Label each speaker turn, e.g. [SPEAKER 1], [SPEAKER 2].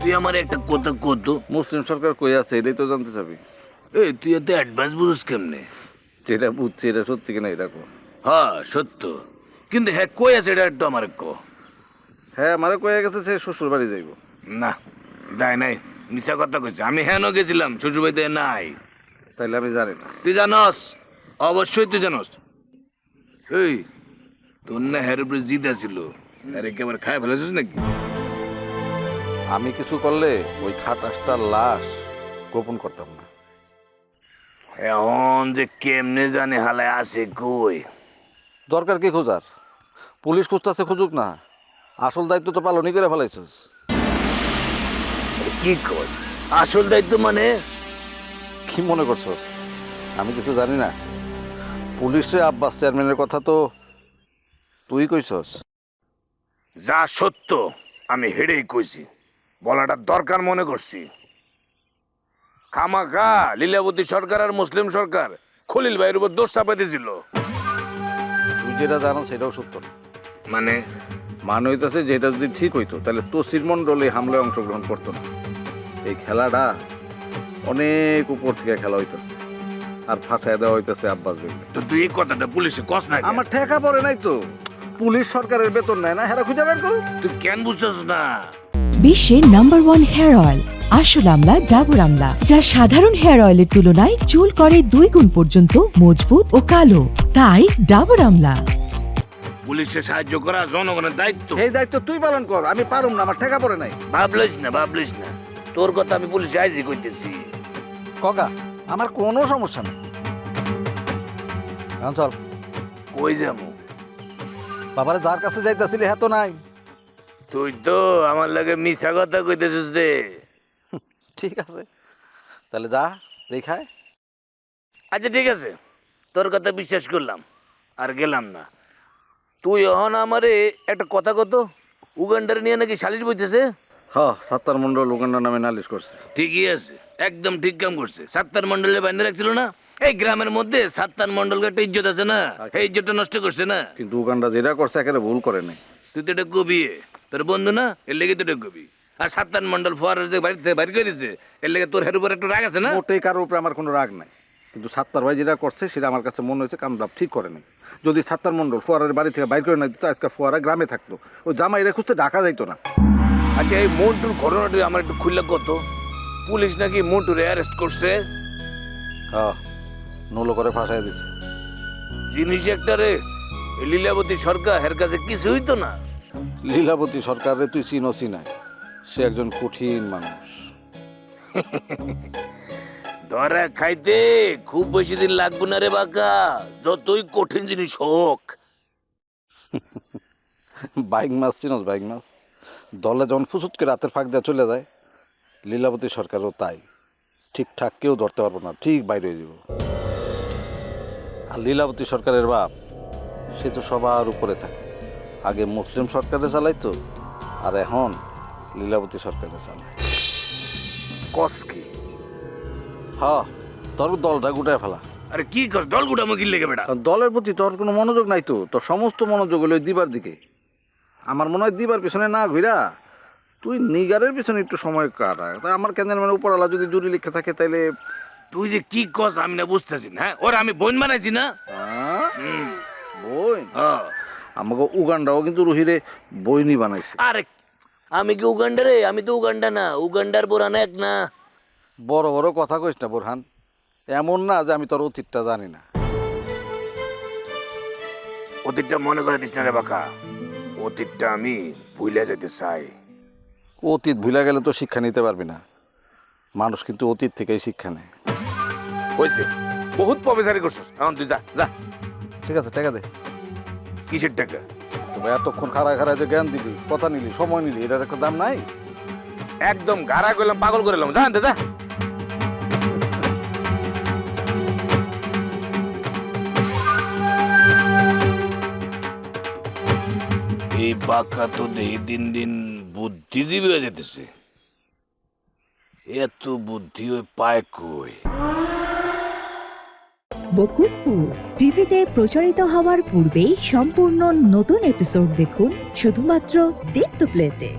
[SPEAKER 1] তুই আমার একটা কথা কত
[SPEAKER 2] মুসলিম সরকার কই আছে এটাই তো জানতে চাবি।
[SPEAKER 1] এই তুই এত অ্যাডভান্স বুঝিস কেমনে?
[SPEAKER 2] যেটা বুঝছি এটা সত্যি কিনা এটা কো।
[SPEAKER 1] হ্যাঁ সত্য। কিন্তু হ্যাঁ কই আছে এটা একটু আমার কো।
[SPEAKER 2] হ্যাঁ আমারে কয়ে গেছে সে শ্বশুর বাড়ি যাইব।
[SPEAKER 1] না দায় নাই মিশা কথা কইছে। আমি হ্যাঁ গেছিলাম শ্বশুরবাড়িতে নাই।
[SPEAKER 2] তাইলে আমি জানি না।
[SPEAKER 1] তুই জানস? অবশ্যই তুই জানস। এই তোর না হের উপরে জিদ আছিল। আরে একেবারে খায় ফেলেছিস নাকি?
[SPEAKER 2] আমি কিছু করলে ওই খাটাসটার লাশ গোপন করতাম না।
[SPEAKER 1] এখন যে কেমনে জানি হালে আছে কই?
[SPEAKER 2] দরকার কি খোঁজার? পুলিশ খুঁজতেছে খুঁজুক না। আসল দায়িত্ব তো পালনই করে ফেলাইছিস।
[SPEAKER 1] কি কস? আসল দায়িত্ব মানে?
[SPEAKER 2] কি মনে করছ? আমি কিছু জানি না। পুলিশে আব্বাস চেয়ারম্যানের কথা তো তুই কইছস।
[SPEAKER 1] যা সত্য আমি হেডেই কইছি। বলাটা দরকার মনে করছি। খামাখা লীলাবতী সরকার আর মুসলিম সরকার খলিল ভাইয়ের উপর দোষ চাপাইতেছিল।
[SPEAKER 2] তুই যেটা জানো সেটাও সত্য। না
[SPEAKER 1] মানে?
[SPEAKER 2] মানে হইতেছে যেটা যদি ঠিক হইতো তাহলে তসির মণ্ডল এই হামলায় অংশগ্রহণ করতো না। এই খেলাটা অনেক উপর থেকে খেলা হইতেছে। আর ফাঁসায় দেওয়া হইতেছে আব্বাস বেগলে
[SPEAKER 1] তো তুই এই কথাটা পুলিশে কস না কেন?
[SPEAKER 2] আমার ঠেকা পড়ে নাই তো। পুলিশ সরকারের বেতন নেয় না হেরা খুঁজে বের করুক।
[SPEAKER 1] তুই কেন বুঝছস না?
[SPEAKER 3] বিশ্বের নাম্বার ওয়ান হেয়ার অয়েল আসল আমলা ডাবর আমলা যা সাধারণ হেয়ার অয়েলের তুলনায় চুল করে দুই গুণ পর্যন্ত মজবুত ও কালো তাই ডাবর আমলা।
[SPEAKER 1] পুলিশে সাহায্য করা জনগণের দায়িত্ব।
[SPEAKER 2] এই দায়িত্ব তুই পালন কর আমি পারুম না আমার ঠেকা পড়ে নাই।
[SPEAKER 1] ভাবলিস না ভাবলিস না। তোর কথা আমি পুলিশে আইজি কইতেছি।
[SPEAKER 2] কগা আমার কোনো সমস্যা নেই। চল।
[SPEAKER 1] কই যাব?
[SPEAKER 2] বাবারে যার কাছে যাইতেছিলি হ্যাঁ তো নাই।
[SPEAKER 1] তুই তো আমার লাগে মিছা কথা কইতেছিস রে।
[SPEAKER 2] ঠিক আছে। তাহলে যা দেখায়
[SPEAKER 1] আচ্ছা ঠিক আছে। তোর কথা বিশ্বাস করলাম আর গেলাম না। তুই এখন আমারে একটা কথা কত উগান্ডার নিয়ে নাকি সালিশ বইতেছে?
[SPEAKER 2] হ সাত্তার মন্ডল উগান্ডা নামে নালিশ করছে।
[SPEAKER 1] ঠিকই আছে একদম ঠিক কাম করছে। সাত্তার মন্ডলে বাইন্দে রাখছিল না? এই গ্রামের মধ্যে সাত্তার মন্ডলকে একটা ইজ্জত আছে না? এই ইজ্জতটা নষ্ট করছে না?
[SPEAKER 2] কিন্তু উগান্ডা যেটা করছে একেবারে ভুল করে নাই।
[SPEAKER 1] তুই তো এটা কবি তোর বন্ধু না? এর লেগে তো এটা কবি। আর সাত্তার মন্ডল ফোয়ারের যে বাড়িতে বাড়ি করে দিছে এর লেগে তোর হের উপর একটু রাগ আছে না?
[SPEAKER 2] মোটেই কারোর উপরে আমার কোনো রাগ নাই। কিন্তু সাত্তার ভাই যেটা করছে সেটা আমার কাছে মনে হয়েছে কামরাব ঠিক করে নাই। যদি সাত্তার মন্ডল ফোয়ারের বাড়ি থেকে বাইর করে না দিত আজকে ফোয়ারা গ্রামে থাকতো। ও জামাই রে খুঁজতে ডাকা যাইতো না।
[SPEAKER 1] আচ্ছা এই মন্টুর ঘটনাটি আমার একটু খুললে কত? পুলিশ নাকি মন্টুরে অ্যারেস্ট করছে?
[SPEAKER 2] হ্যাঁ নলো করে ফাঁসাই দিছে।
[SPEAKER 1] জিনিস একটা রে লীলাবতী সরকার এর কাছে কিছু হইতো না।
[SPEAKER 2] লীলাবতী সরকারে তুই চিনো চিনাই সে একজন কঠিন মানুষ।
[SPEAKER 1] ধরা খাইতে খুব বেশি দিন লাগবে না রে বাকা যতই কঠিন জিনিস হোক।
[SPEAKER 2] বাইক মাছ চিনোস বাইক মাছ। দলে যখন ফুসুতকে রাতের ফাঁক দেওয়া চলে যায় লীলাবতী সরকারও তাই। ঠিকঠাক কেউ ধরতে পারব না ঠিক বাইরে হয়ে যাব। আর লীলাবতী সরকারের বাপ সে তো সবার উপরে থাকে। আগে মুসলিম সরকারে চালাইতো আর এখন লীলাবতী সরকারে চালায়।
[SPEAKER 1] কসকে
[SPEAKER 2] হ্যাঁ তোর দলটা গুটায় ফেলা।
[SPEAKER 1] আরে কি কর দল গুটা মুখির লেগে বেটা?
[SPEAKER 2] দলের প্রতি তোর কোনো মনোযোগ নাই তো? তোর সমস্ত মনোযোগ হলো ওই দিবার দিকে। আমার মনে হয় দিবার পিছনে না ঘুরা। তুই নিগারের পিছনে একটু সময় কাটা আমার কেন মানে উপরওয়ালা যদি জুরি লিখে থাকে তাইলে
[SPEAKER 1] তুই যে কি কস আমি না বুঝতেছি না হ্যাঁ? ওরা আমি বোন বানাইছি না?
[SPEAKER 2] আহ, বই
[SPEAKER 1] হ্যাঁ।
[SPEAKER 2] আমাকে উগান্ডাও কিন্তু রুহিরে বইনি বানাইছে।
[SPEAKER 1] আরে আমি কি উগান্ডা রে? আমি তো উগান্ডা না উগান্ডার বোরান এক না।
[SPEAKER 2] বড় বড় কথা কইস না বোরহান। এমন না যে আমি তোর অতীতটা জানি না।
[SPEAKER 1] অতীতটা মনে করে দিস না রে বাকা। অতীতটা আমি ভুলে যেতে চাই।
[SPEAKER 2] অতীত ভুলে গেলে তো শিক্ষা নিতে পারবি না। মানুষ কিন্তু অতীত থেকেই শিক্ষা নেয়।
[SPEAKER 1] হয়েছে বহুত প্রফেসারি করছিস। এখন তুই যা যা।
[SPEAKER 2] ঠিক আছে টাকা দে।
[SPEAKER 1] কিসের টাকা?
[SPEAKER 2] তবে এতক্ষণ খাড়ায় খাড়ায় যে জ্ঞান দিবি কথা নিলি সময় নিলি এটার একটা দাম নাই?
[SPEAKER 1] একদম গাড়া করলাম পাগল করলাম যা আনতে যা। এই বাক্কা তো দেহি দিন দিন বুদ্ধিজীবী হয়ে যেতেছে এত বুদ্ধি ওই পায় কই?
[SPEAKER 4] বকুলপুর টিভিতে প্রচারিত হওয়ার পূর্বেই সম্পূর্ণ নতুন এপিসোড দেখুন শুধুমাত্র দীপ্ত প্লেতে